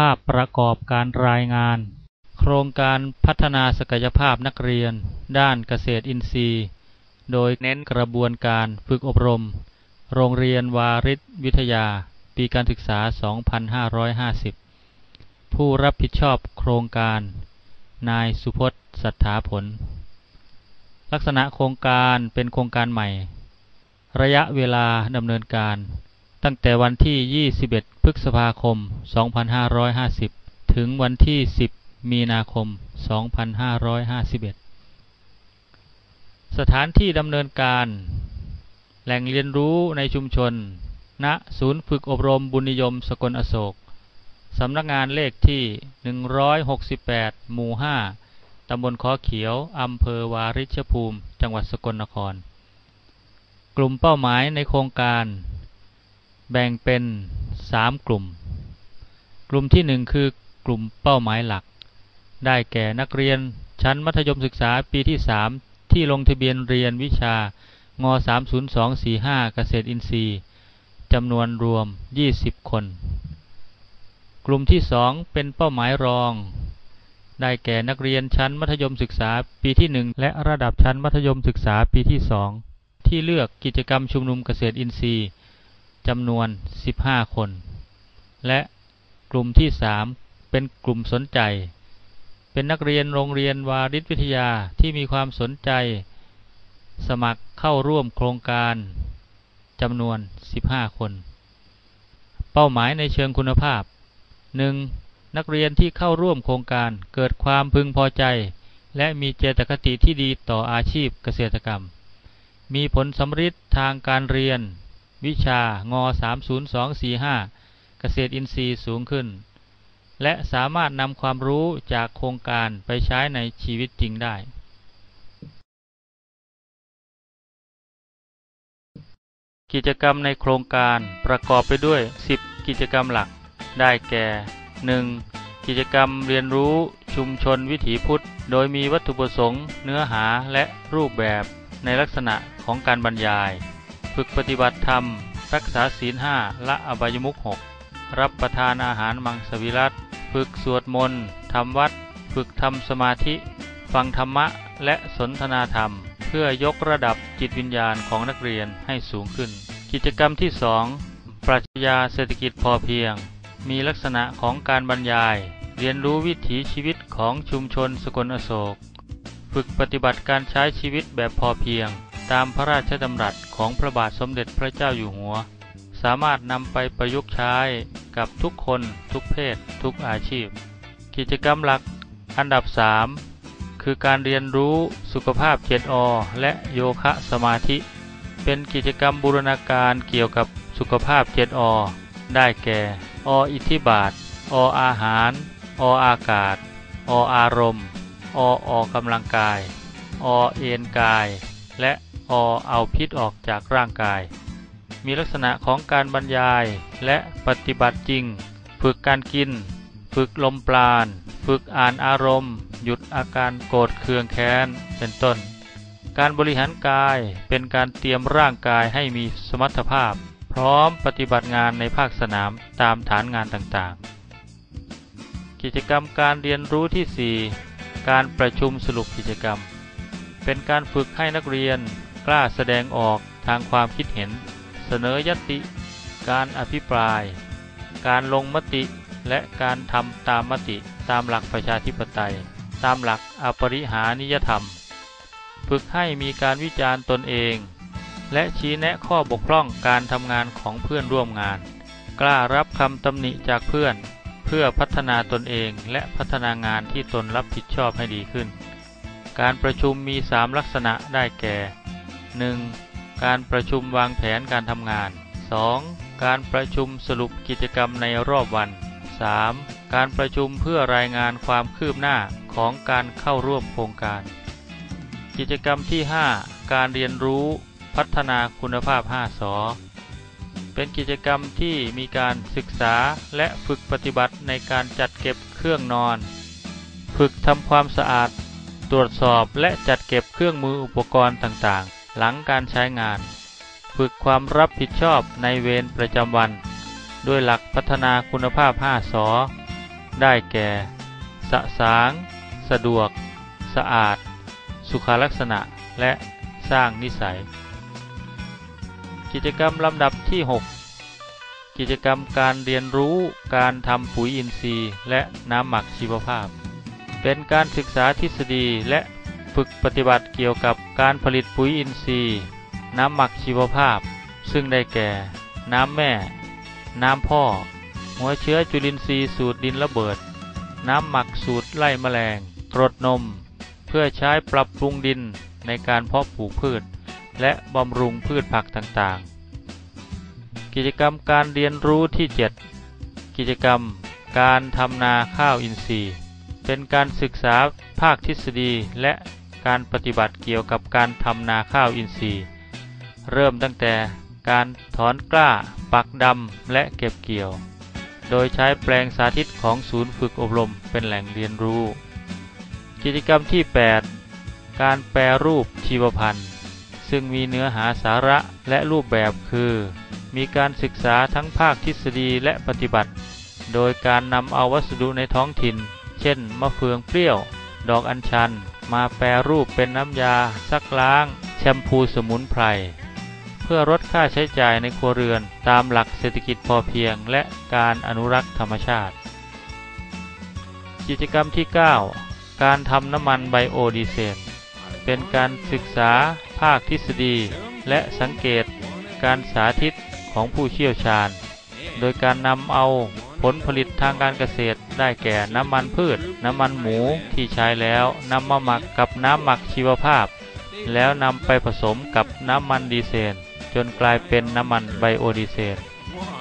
ภาพประกอบการรายงาน โครงการพัฒนาศักยภาพนักเรียน ด้านเกษตรอินทรีย์ โดยเน้นกระบวนการฝึกอบรม โรงเรียนวาริศวิทยา ปีการศึกษา 2550 ผู้รับผิดชอบโครงการ นายสุพจน์สัทธาผล ลักษณะโครงการเป็นโครงการใหม่ ระยะเวลาดำเนินการ ตั้งแต่วันที่ 21 พฤษภาคม 2550 ถึงวันที่ 10 มีนาคม 2551 สถานที่ดำเนินการ แหล่งเรียนรู้ในชุมชน ณ ศูนย์ฝึกอบรมบุญนิยมสกลอโศก สำนักงานเลขที่ 168 หมู่ 5 ตำบลคอเขียว อำเภอวาริชภูมิ จังหวัดสกลนคร กลุ่มเป้าหมายในโครงการ แบ่งเป็น3กลุ่ม กลุ่มที่1คือกลุ่มเป้าหมายหลัก ได้แก่นักเรียนชั้นมัธยมศึกษาปีที่3ที่ลงทะเบียนเรียนวิชาง30245 เกษตรอินทรีย์จำนวนรวม 20 คน กลุ่มที่ 2 เป็นเป้าหมายรอง ได้แก่นักเรียนชั้นมัธยมศึกษาปีที่ 1 และระดับชั้นมัธยมศึกษาปีที่ 2 ที่เลือกกิจกรรมชุมนุมเกษตรอินทรีย์ จำนวน 15 คน และกลุ่มที่ 3 เป็นกลุ่มสนใจ เป็นนักเรียนโรงเรียนวาริศวิทยาที่มีความสนใจ สมัครเข้าร่วมโครงการจำนวน 15 คน เป้าหมายในเชิงคุณภาพ 1. นักเรียนที่เข้าร่วมโครงการเกิดความพึงพอใจ และมีเจตคติที่ดีต่ออาชีพเกษตรกรรม มีผลสำฤทธิ์ทางการเรียน วิชางอ30245 เกษตรอินทรีย์สูงขึ้น และสามารถนำความรู้จากโครงการไปใช้ในชีวิตจริงได้ กิจกรรมในโครงการประกอบไปด้วย 10 กิจกรรมหลัก ได้แก่ 1. กิจกรรมเรียนรู้ชุมชนวิถีพุทธ โดยมีวัตถุประสงค์ เนื้อหาและรูปแบบในลักษณะของการบรรยาย ฝึกปฏิบัติธรรม รักษาศีลห้าละอบายมุขหกรับประทานอาหารมังสวิรัตฝึกสวดมนต์ทำวัด ฝึกทำสมาธิ ฟังธรรมะและสนทนาธรรม เพื่อยกระดับจิตวิญญาณของนักเรียนให้สูงขึ้น กิจกรรมที่2ปรัชญาเศรษฐกิจพอเพียง มีลักษณะของการบรรยาย เรียนรู้วิถีชีวิตของชุมชนสกลอโศก ฝึกปฏิบัติการใช้ชีวิตแบบพอเพียง ตามพระราชดำรัสของพระบาทสมเด็จพระเจ้าอยู่หัว สามารถนำไปประยุกต์ใช้กับทุกคนทุกเพศ ทุกอาชีพ กิจกรรมหลักอันดับ 3 คือการเรียนรู้สุขภาพเจ็ดอและโยคะสมาธิ เป็นกิจกรรมบูรณาการเกี่ยวกับสุขภาพเจ็ดอได้แก่ ออิทธิบาท ออาหาร ออากาศ ออารมณ์ อออกกำลังกาย อเอนกาย และ อเอาพิษออกจากร่างกาย มีลักษณะของการบรรยายและปฏิบัติจริง ฝึกการกิน ฝึกลมปราณ ฝึกอ่านอารมณ์ หยุดอาการโกรธเคืองแค้น เป็นต้น การบริหารกายเป็นการเตรียมร่างกายให้มีสมรรถภาพ พร้อมปฏิบัติงานในภาคสนามตามฐานงานต่างๆ กิจกรรมการเรียนรู้ที่ 4 การประชุมสรุปกิจกรรม เป็นการฝึกให้นักเรียน กล้าแสดงออกทางความคิดเห็น เสนอยติ การอภิปราย การลงมติ และการทำตามมติตามหลักประชาธิปไตย ตามหลักอปริหานิยธรรม ฝึกให้มีการวิจารณ์ตนเอง และชี้แนะข้อบกพร่องการทำงานของเพื่อนร่วมงาน กล้ารับคำตำหนิจากเพื่อนเพื่อพัฒนาตนเองและพัฒนางานที่ตนรับผิดชอบให้ดีขึ้น การประชุมมี 3 ลักษณะได้แก่ 1. การประชุมวางแผนการทำงาน 2. การประชุมสรุปกิจกรรมในรอบวัน 3. การประชุมเพื่อรายงานความคืบหน้าของการเข้าร่วมโครงการ กิจกรรมที่ 5 การเรียนรู้พัฒนาคุณภาพ 5สอเป็นกิจกรรมที่มีการศึกษาและฝึกปฏิบัติในการจัดเก็บเครื่องนอน ฝึกทำความสะอาด ตรวจสอบและจัดเก็บเครื่องมืออุปกรณ์ต่างๆ หลังการใช้งาน ฝึกความรับผิดชอบในเวรประจำวัน ด้วยหลักพัฒนาคุณภาพ 5 สอ ได้แก่ สะสาง สะดวก สะอาด สุขลักษณะ และสร้างนิสัย กิจกรรมลำดับที่ 6 กิจกรรมการเรียนรู้การทำปุ๋ยอินทรีย์ และน้ำหมักชีวภาพ เป็นการศึกษาทฤษฎีและ ฝึกปฏิบัติเกี่ยวกับการผลิตปุ๋ยอินทรีย์ น้ำหมักชีวภาพ ซึ่งได้แก่ น้ำแม่ น้ำพ่อ หัวเชื้อจุลินทรีย์สูตรดินระเบิด น้ำหมักสูตรไล่แมลงกรดนม เพื่อใช้ปรับปรุงดินในการเพาะปลูกพืช และบำรุงพืชผักต่างๆ กิจกรรมการเรียนรู้ที่ 7 กิจกรรมการทำนาข้าวอินทรีย์ เป็นการศึกษาภาคทฤษฎีและ การปฏิบัติเกี่ยวกับการทำนาข้าวอินทรีย์ เริ่มตั้งแต่การถอนกล้า ปักดำและเก็บเกี่ยว โดยใช้แปลงสาธิตของศูนย์ฝึกอบรมเป็นแหล่งเรียนรู้ กิจกรรมที่ 8 การแปรรูปชีวพันธุ์ ซึ่งมีเนื้อหาสาระและรูปแบบคือ มีการศึกษาทั้งภาคทฤษฎีและปฏิบัติ โดยการนำเอาวัสดุในท้องถิ่น เช่น มะเฟืองเปรี้ยว ดอกอัญชัน มาแปรรูปเป็นน้ำยา ซักล้าง แชมพูสมุนไพร เพื่อลดค่าใช้จ่ายในครัวเรือนตามหลักเศรษฐกิจพอเพียงและการอนุรักษ์ธรรมชาติ กิจกรรมที่ 9 การทำน้ำมันไบโอดีเซลเป็นการศึกษาภาคทฤษฎี และสังเกตการสาธิตของผู้เชี่ยวชาญ โดยการนำเอา ผลผลิตทางการเกษตรได้แก่น้ำมันพืช น้ำมันหมูที่ใช้แล้วนำมาหมักกับน้ำหมักชีวภาพ แล้วนำไปผสมกับน้ำมันดีเซลจนกลายเป็นน้ำมันไบโอดีเซล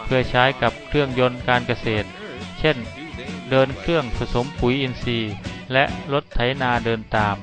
เพื่อใช้กับเครื่องยนต์การเกษตร เช่น เดินเครื่องผสมปุ๋ยอินทรีย์ และรถไถนาเดินตาม